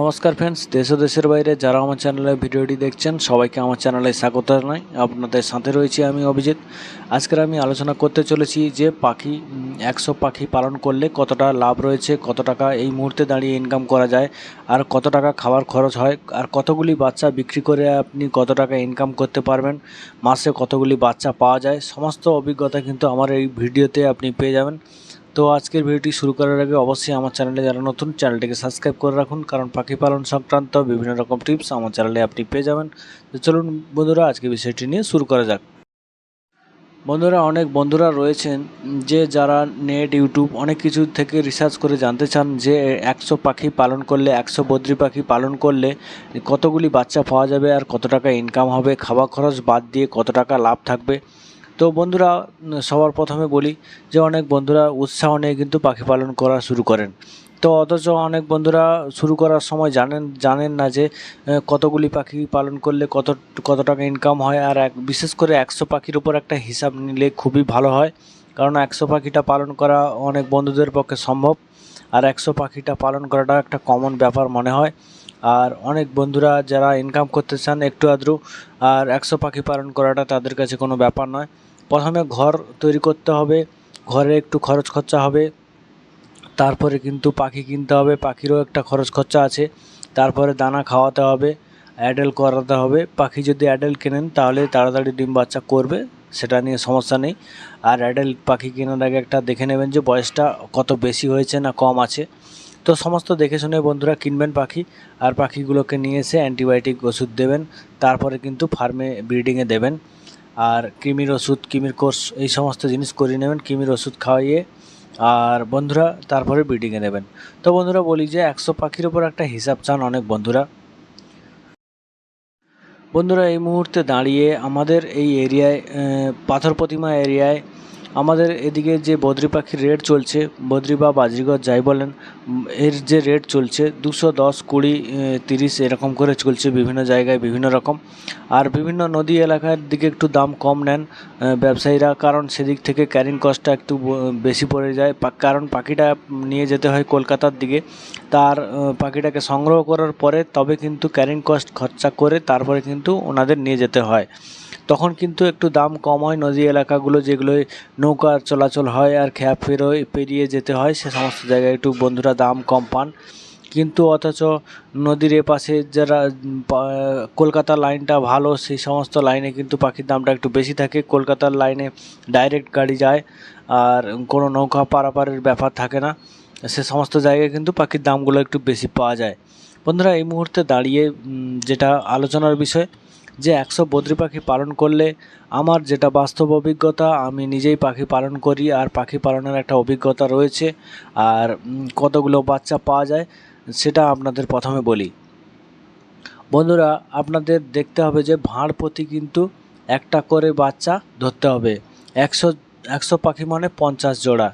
নমস্কার ফ্রেন্ডস দেশ ও দেশের বাইরে যারা আমার চ্যানেলে ভিডিওটি দেখছেন, সবাইকে আমার চ্যানেলে স্বাগত জানাই। আপনাদের সাথে রয়েছি আমি অভিজিৎ। আজকের আমি আলোচনা করতে চলেছি যে পাখি একশো পাখি পালন করলে কতটা লাভ রয়েছে, কত টাকা এই মুহূর্তে দাঁড়িয়ে ইনকাম করা যায়, আর কত টাকা খাবার খরচ হয়, আর কতগুলি বাচ্চা বিক্রি করে আপনি কত টাকা ইনকাম করতে পারবেন, মাসে কতগুলি বাচ্চা পাওয়া যায়, সমস্ত অভিজ্ঞতা কিন্তু আমার এই ভিডিওতে আপনি পেয়ে যাবেন। তো আজকের ভিডিওটি শুরু করার আগে অবশ্যই আমার চ্যানেলে যারা নতুন, চ্যানেলটিকে সাবস্ক্রাইব করে রাখুন, কারণ পাখি পালন সংক্রান্ত বিভিন্ন রকম টিপস আমার চ্যানেলে আপনি পেয়ে যাবেন। তো চলুন বন্ধুরা, আজকে বিষয়টি নিয়ে শুরু করা যাক। বন্ধুরা, অনেক বন্ধুরা রয়েছেন যে যারা নেট, ইউটিউব অনেক কিছু থেকে রিসার্চ করে জানতে চান যে একশো পাখি পালন করলে, একশো বদ্রি পাখি পালন করলে কতগুলি বাচ্চা পাওয়া যাবে আর কত টাকা ইনকাম হবে, খাওয়া খরচ বাদ দিয়ে কত টাকা লাভ থাকবে। তো বন্ধুরা সবার প্রথমে বলি যে অনেক বন্ধুরা উৎসাহ নিয়ে কিন্তু পাখি পালন করা শুরু করেন। তো অথচ অনেক বন্ধুরা শুরু করার সময় জানেন জানেন না যে কতগুলি পাখি পালন করলে কত কত টাকা ইনকাম হয় আর এক, বিশেষ করে একশো পাখির উপর একটা হিসাব নিলে খুবই ভালো হয়। কারণ একশো পাখিটা পালন করা অনেক বন্ধুদের পক্ষে সম্ভব আর একশো পাখিটা পালন করাটা একটা কমন ব্যাপার মনে হয়। আর অনেক বন্ধুরা যারা ইনকাম করতে চান একটু আধটু, আর একশো পাখি পালন করাটা তাদের কাছে কোনো ব্যাপার নয়। প্রথমে ঘর তৈরি করতে হবে, ঘরে একটু খরচ খরচা হবে, তারপরে কিন্তু পাখি কিনতে হবে, পাখিরও একটা খরচ খরচা আছে, তারপরে দানা খাওয়াতে হবে অ্যাডেল করাতে হবে। পাখি যদি অ্যাডেল কেনেন তাহলে তাড়াতাড়ি ডিম বাচ্চা করবে, সেটা নিয়ে সমস্যা নেই। আর অ্যাডেল পাখি কেনার আগে একটা দেখে নেবেন যে বয়সটা কত বেশি হয়েছে না কম আছে। তো সমস্ত দেখে শুনে বন্ধুরা কিনবেন পাখি, আর পাখিগুলোকে নিয়ে এসে অ্যান্টিবায়োটিক ওষুধ দেবেন, তারপরে কিন্তু ফার্মে ব্রিডিংয়ে দেবেন। আর কৃমির ওষুধ, কৃমির কোর্স এই সমস্ত জিনিস করিয়ে নেবেন, কৃমির ওষুধ খাওয়াইয়ে, আর বন্ধুরা তারপরে ব্রিডিংয়ে নেবেন তো বন্ধুরা বলি যে একশো পাখির ওপর একটা হিসাব চান অনেক বন্ধুরা। বন্ধুরা এই মুহূর্তে দাঁড়িয়ে আমাদের এই এরিয়ায় পাথর প্রতিমা এরিয়ায় আমাদের এদিকে যে বদ্রি পাখির রেট চলছে, বদ্রি বা বাজরিগর যাই বলেন, এর যে রেট চলছে, দুশো দশ, কুড়ি তিরিশ এরকম করে চলছে বিভিন্ন জায়গায় বিভিন্ন রকম। আর বিভিন্ন নদী এলাকার দিকে একটু দাম কম নেন ব্যবসায়ীরা, কারণ সেদিক থেকে ক্যারিং কস্টটা একটু বেশি পড়ে যায়। কারণ পাখিটা নিয়ে যেতে হয় কলকাতার দিকে। তার পাখিটাকে সংগ্রহ করার পরে তবে কিন্তু ক্যারিং কস্ট খরচা করে তারপরে কিন্তু ওনাদের নিয়ে যেতে হয়। তখন কিন্তু একটু দাম কম হয় নদী এলাকাগুলো যেগুলোয় নৌকা চলাচল হয় আর খ্যাপ পেরোয় পেরিয়ে যেতে হয়, সে সমস্ত জায়গায় একটু বন্ধুরা দাম কম পান। কিন্তু অথচ নদীর এপাশে যারা কলকাতার লাইনটা ভালো, সেই সমস্ত লাইনে কিন্তু পাখির দামটা একটু বেশি থাকে। কলকাতার লাইনে ডাইরেক্ট গাড়ি যায় আর কোনো নৌকা পারাপারের ব্যাপার থাকে না। সে সমস্ত জায়গায় কিন্তু পাখির দামগুলো একটু বেশি পাওয়া যায়। বন্ধুরা, এই মুহূর্তে দাঁড়িয়ে যেটা আলোচনার বিষয় যে একশো বদ্রি পাখি পালন করলে আমার যেটা বাস্তব অভিজ্ঞতা, আমি নিজেই পাখি পালন করি আর পাখি পালনের একটা অভিজ্ঞতা রয়েছে আর কতগুলো বাচ্চা পাওয়া যায় সেটা আপনাদের প্রথমে বলি। বন্ধুরা, আপনাদের দেখতে হবে যে ভাঁড় প্রতি কিন্তু একটা করে বাচ্চা ধরতে হবে। একশো একশো পাখি মানে পঞ্চাশ জোড়া।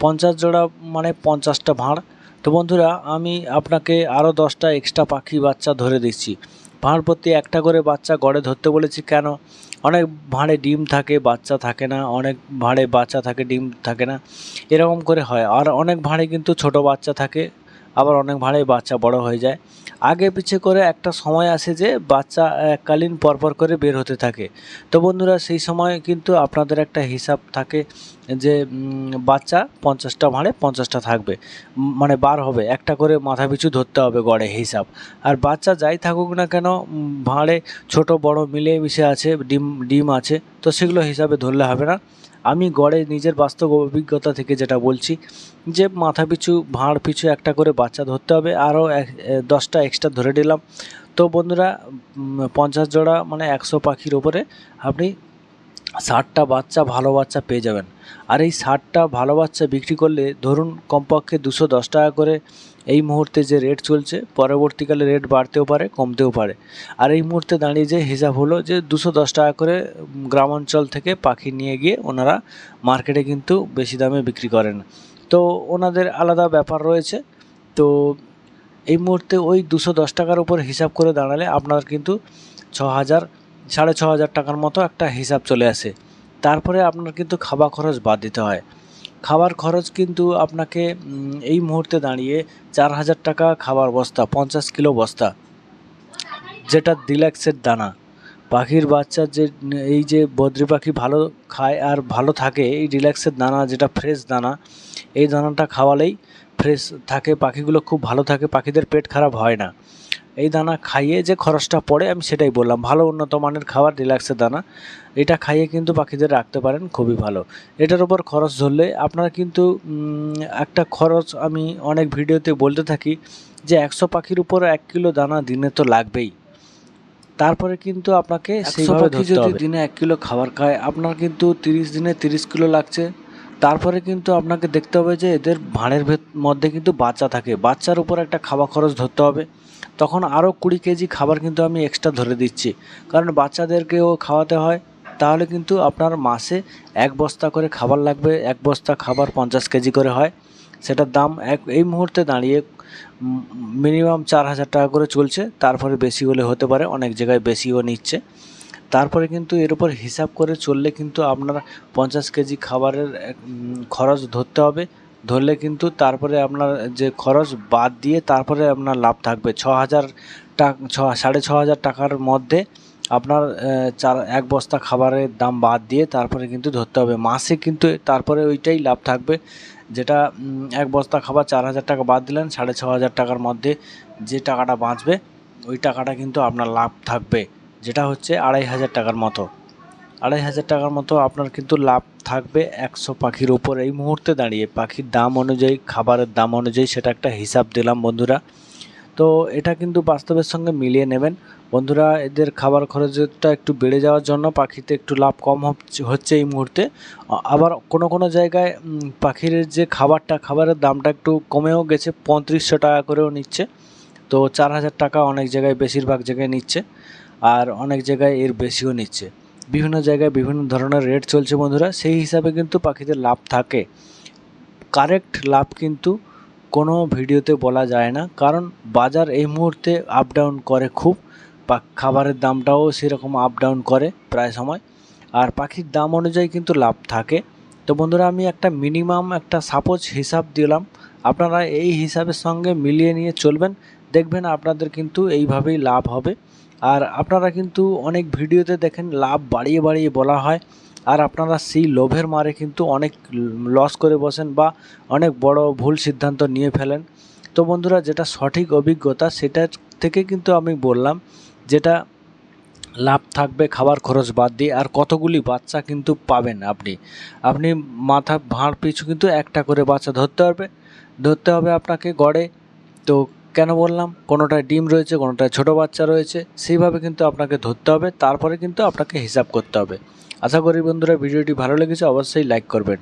পঞ্চাশ জোড়া মানে পঞ্চাশটা ভাঁড়। তো বন্ধুরা, আমি আপনাকে আরও দশটা এক্সট্রা পাখি বাচ্চা ধরে দিচ্ছি। ভাঁড় প্রতি একটা করে বাচ্চা গড়ে ধরতে বলেছি, কেন? অনেক ভাঁড়ে ডিম থাকে, বাচ্চা থাকে না। অনেক ভাঁড়ে বাচ্চা থাকে, ডিম থাকে না। এরকম করে হয়। আর অনেক ভাঁড়ে কিন্তু ছোট বাচ্চা থাকে। আবার অনেক ভাঁড়ে বাচ্চা বড় হয়ে যায়। আগে পিছে করে একটা সময় আসে যে বাচ্চা এককালীন পরপর করে বের হতে থাকে। তো বন্ধুরা, সেই সময় কিন্তু আপনাদের একটা হিসাব থাকে যে বাচ্চা পঞ্চাশটা ভাঁড়ে পঞ্চাশটা থাকবে। মানে বার হবে। একটা করে মাথা পিছু ধরতে হবে গড়ে হিসাব। আর বাচ্চা যাই থাকুক না কেন ভাঁড়ে ছোট, বড় মিলে মিশে আছে, ডিম ডিম আছে। তো সেগুলো হিসাবে ধরলে হবে না। আমি গড়ে নিজের বাস্তব অভিজ্ঞতা থেকে যেটা বলছি, যে মাথা পিছু, ভাঁড় পিছু একটা করে বাচ্চা ধরতে হবে, আরও দশটা এক্সট্রা ধরে নিলাম। তো বন্ধুরা পঞ্চাশ জোড়া মানে একশো পাখির ওপরে আপনি ষাটটা বাচ্চা ভালো বাচ্চা পেয়ে যাবেন। আর এই ষাটটা ভালো বাচ্চা বিক্রি করলে ধরুন কমপক্ষে দুশো দশ টাকা করে এই মুহূর্তে যে রেট চলছে, পরবর্তীকালে রেট বাড়তেও পারে, কমতেও পারে। আর এই মুহূর্তে দাঁড়িয়ে যে হিসাব হলো যে দুশো দশ টাকা করে গ্রামাঞ্চল থেকে পাখি নিয়ে গিয়ে ওনারা মার্কেটে কিন্তু বেশি দামে বিক্রি করেন। তো ওনাদের আলাদা ব্যাপার রয়েছে। তো এই মুহূর্তে ওই দুশো দশ টাকার উপর হিসাব করে দাঁড়ালে আপনার কিন্তু ছ হাজার সাড়ে ছ হাজার টাকার মতো একটা হিসাব চলে আসে। তারপরে আপনার কিন্তু খাওয়া খরচ বাদ দিতে হয়। খাবার খরচ কিন্তু আপনাকে এই মুহূর্তে দাঁড়িয়ে চার হাজার টাকা খাবার বস্তা, পঞ্চাশ কিলো বস্তা, যেটা ডিলাক্সের দানা। পাখির বাচ্চার যে, এই যে বদ্রি পাখি ভালো খায় আর ভালো থাকে, এই রিল্যাক্সের দানা, যেটা ফ্রেশ দানা, এই দানাটা খাওয়ালেই ফ্রেশ থাকে, পাখিগুলো খুব ভালো থাকে, পাখিদের পেট খারাপ হয় না। এই দানা খাইয়ে যে খরচটা পড়ে আমি সেটাই বললাম। ভালো উন্নত মানের খাবার রিল্যাক্সের দানা। এটা খাইয়ে কিন্তু পাখিদের রাখতে পারেন খুবই ভালো। এটার উপর খরচ ধরলে আপনারা কিন্তু একটা খরচ আমি অনেক ভিডিওতে বলতে থাকি যে একশো পাখির উপর এক কিলো দানা দিনে তো লাগবেই। তারপরে কিন্তু আপনাকে পাখি যদি দিনে এক কিলো খাবার খায় আপনার কিন্তু তিরিশ দিনে তিরিশ কিলো লাগছে। তারপরে কিন্তু আপনাকে দেখতে হবে যে এদের ভাঁড়ের মধ্যে কিন্তু বাচ্চা থাকে। বাচ্চার উপর একটা খাবার খরচ ধরতে হবে। তখন আরও কুড়ি কেজি খাবার কিন্তু আমি এক্সট্রা ধরে দিচ্ছি। কারণ বাচ্চাদেরকেও খাওয়াতে হয়। তাহলে কিন্তু আপনার মাসে এক বস্তা করে খাবার লাগবে। এক বস্তা খাবার পঞ্চাশ কেজি করে হয়। সেটার দাম এক এই মুহূর্তে দাঁড়িয়ে মিনিমাম চার হাজার টাকা করে চলছে। তারপরে বেশি হলে হতে পারে। অনেক জায়গায় বেশিও নিচ্ছে। তারপরে কিন্তু এর উপর হিসাব করে চললে কিন্তু আপনার পঞ্চাশ কেজি খাবারের খরচ ধরতে হবে। ধরলে কিন্তু তারপরে আপনার যে খরচ বাদ দিয়ে তারপরে আপনার লাভ থাকবে। ছ হাজার টাকা সাড়ে ছ হাজার টাকার মধ্যে আপনার চার, এক বস্তা খাবারের দাম বাদ দিয়ে তারপরে কিন্তু ধরতে হবে। মাসে কিন্তু তারপরে ওইটাই লাভ থাকবে, যেটা এক বস্তা খাবার চার হাজার টাকা বাদ দিলেন, সাড়ে ছ হাজার টাকার মধ্যে যে টাকাটা বাঁচবে, ওই টাকাটা কিন্তু আপনার লাভ থাকবে। যেটা হচ্ছে আড়াই হাজার টাকার মতো। আড়াই হাজার টাকার মতো আপনার কিন্তু লাভ থাকবে একশো পাখির উপর। এই মুহূর্তে দাঁড়িয়ে পাখির দাম অনুযায়ী, খাবারের দাম অনুযায়ী সেটা একটা হিসাব দিলাম বন্ধুরা। তো এটা কিন্তু বাস্তবের সঙ্গে মিলিয়ে নেবেন। বন্ধুরা, এদের খাবার খরচটা একটু বেড়ে যাওয়ার জন্য পাখিতে একটু লাভ কম হচ্ছে এই মুহূর্তে। আবার কোনো কোনো জায়গায় পাখির যে খাবারটা, খাবারের দামটা একটু কমেও গেছে, পঁয়ত্রিশশো টাকা করেও নিচ্ছে। তো চার হাজার টাকা অনেক জায়গায়, বেশিরভাগ জায়গায় নিচ্ছে। আর অনেক জায়গায় এর বেশিও নিচ্ছে। বিভিন্ন জায়গায় বিভিন্ন ধরনের রেট চলছে বন্ধুরা, সেই হিসাবে কিন্তু পাখিদের লাভ থাকে। কারেক্ট লাভ কিন্তু কোনো ভিডিওতে বলা যায় না, কারণ বাজার এই মুহূর্তে আপ ডাউন করে খুব খাবারের দামটাও সেরকম আপ ডাউন করে প্রায় সময়। আর পাখির দাম অনুযায়ী কিন্তু লাভ থাকে। তো বন্ধুরা, আমি একটা মিনিমাম একটা সাপোজ হিসাব দিলাম। আপনারা এই হিসাবের সঙ্গে মিলিয়ে নিয়ে চলবেন। দেখবেন আপনাদের কিন্তু এইভাবেই লাভ হবে। আর আপনারা কিন্তু অনেক ভিডিওতে দেখেন লাভ বাড়িয়ে বাড়িয়ে বলা হয়, আর আপনারা সেই লোভের মারে কিন্তু অনেক লস করে বসেন বা অনেক বড় ভুল সিদ্ধান্ত নিয়ে ফেলেন। তো বন্ধুরা, যেটা সঠিক অভিজ্ঞতা সেটার থেকে কিন্তু আমি বললাম, যেটা লাভ থাকবে খাবার খরচ বাদ দিয়ে, আর কতগুলি বাচ্চা কিন্তু পাবেন আপনি। আপনি মাথা, ভাঁড় পিছু কিন্তু একটা করে বাচ্চা ধরতে হবে ধরতে হবে আপনাকে গড়ে। তো কেন বললাম? কোনোটায় ডিম রয়েছে, কোনোটায় ছোট বাচ্চা রয়েছে, সেইভাবে কিন্তু আপনাকে ধরতে হবে। তারপরে কিন্তু আপনাকে হিসাব করতে হবে। আশা করি বন্ধুরা ভিডিওটি ভালো লেগেছে, অবশ্যই লাইক করবেন।